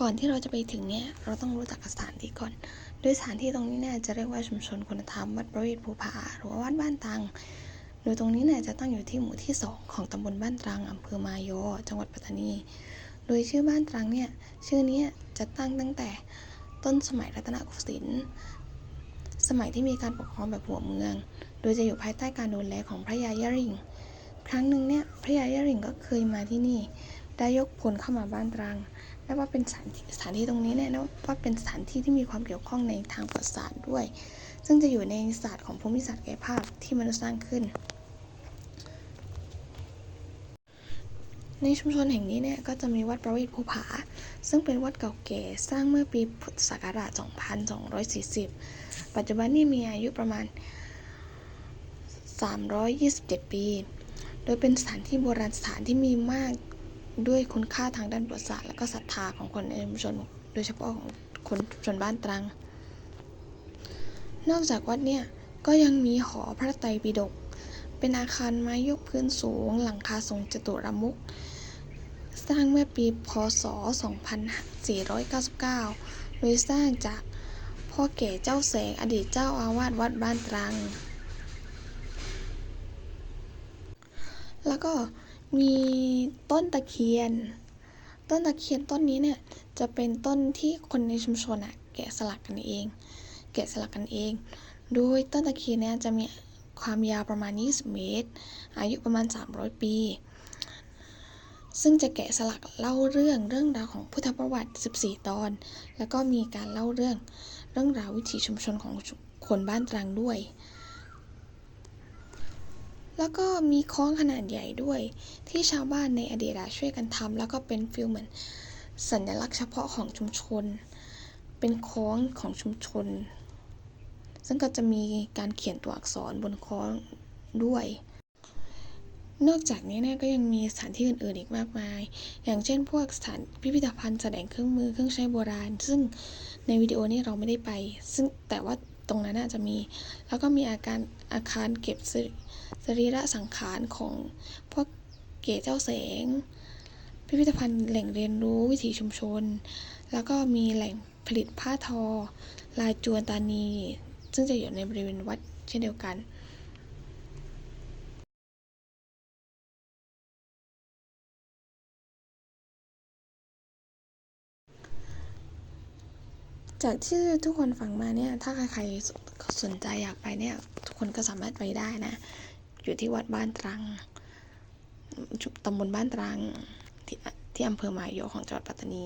ก่อนที่เราจะไปถึงเนี่ยเราต้องรู้จักสถานที่ก่อน โดยสถานที่ตรงนี้เนี่ยจะเรียกว่าชุมชนคุณธรรมวัดประเวศภูผาหรือว่าวัดบ้านตัง โดยตรงนี้เนี่ยจะตั้งอยู่ที่หมู่ที่ 2 ของตำบลบ้านตรังอำเภอมายอจังหวัดปัตตานี โดยชื่อบ้านตรังเนี่ยชื่อเนี้ยจะตั้งตั้งแต่ต้นสมัยรัตนโกสินทร์สมัยที่มีการปกครองแบบหัวเมือง โดยจะอยู่ภายใต้การดูแลของพระยายาริง ครั้งหนึ่งเนี่ยพระยายาริงก็เคยมาที่นี่ ได้ยกพลเข้ามาบ้านตรังและว่าเป็นสถานที่สถานที่ตรงนี้เนี่ยนะว่าเป็นสถานที่ที่มีความเกี่ยวข้องในทางประวัติศาสตร์ด้วย ซึ่งจะอยู่ในศาสตร์ของภูมิศาสตร์กายภาพที่มนุษย์สร้างขึ้น ในชุมชนแห่งนี้เนี่ยก็จะมีวัดประเวศภูผา ซึ่งเป็นวัดเก่าแก่สร้างเมื่อปีพุทธศักราช 2240 ปัจจุบันนี่มีอายุประมาณ 327 ปี โดยเป็นสถานที่โบราณสถานที่มีมาก ด้วยคุณค่าทางด้านประวัติศาสตร์และก็ศรัทธาของคนในชุมชนโดยเฉพาะของคนชนบ้านตรัง นอกจากวัดเนี่ยก็ยังมีหอพระไตรปิฎกเป็นอาคารไม้ยกพื้นสูง หลังคาทรงจตุรมุขสร้างเมื่อปีพศ 2499 โดยสร้างจากพ่อแก่เจ้าแสงอดีตเจ้าอาวาสวัดบ้านตรัง แล้วก็ มีต้นตะเคียน ต้นตะเคียนต้นนี้เนี่ยจะเป็นต้นที่คนในชุมชนอะแกะสลักกันเอง แกะสลักกันเอง โดยต้นตะเคียนเนี่ยจะมีความยาวประมาณ 20 เมตร อายุประมาณ 300 ปี ซึ่งจะแกะสลักเล่าเรื่องเรื่องราวของพุทธประวัติ 14 ตอน แล้วก็มีการเล่าเรื่องเรื่องราววิถีชุมชนของคนบ้านตรังด้วย แล้วก็มีค้องขนาดใหญ่ด้วย ที่ชาวบ้านในอดีตช่วยกันทำแล้วก็เป็นฟิลเหมือนสัญลักษณ์เฉพาะของชุมชน เป็นค้องของชุมชน ซึ่งก็จะมีการเขียนตัวอักษรบนค้องด้วย นอกจากนี้เนี่ยก็ยังมีสถานที่อื่นๆอีกมากมาย อย่างเช่น พวกสถานพิพิธภัณฑ์แสดงเครื่องมือเครื่องใช้โบราณ ซึ่งในวิดีโอนี้เราไม่ได้ไป ซึ่งแต่ว่า ตรงนั้นน่าจะมี แล้วก็มีอาการอาคารเก็บสรีสรีระสังขารของพวกเก๋เจ้าแสง พิพิธภัณฑ์แหล่งเรียนรู้วิถีชุมชน แล้วก็มีแหล่งผลิตผ้าทอ ลายจวนตานี ซึ่งจะอยู่ในบริเวณวัดเช่นเดียวกัน จากที่ทุกคนฟังมาเนี่ย ถ้าใครๆสนใจอยากไปเนี่ย ทุกคนก็สามารถไปได้นะ อยู่ที่วัดบ้านตรังตำบลบ้านตรังที่ที่อำเภอหมายโยของจังหวัดปัตตานี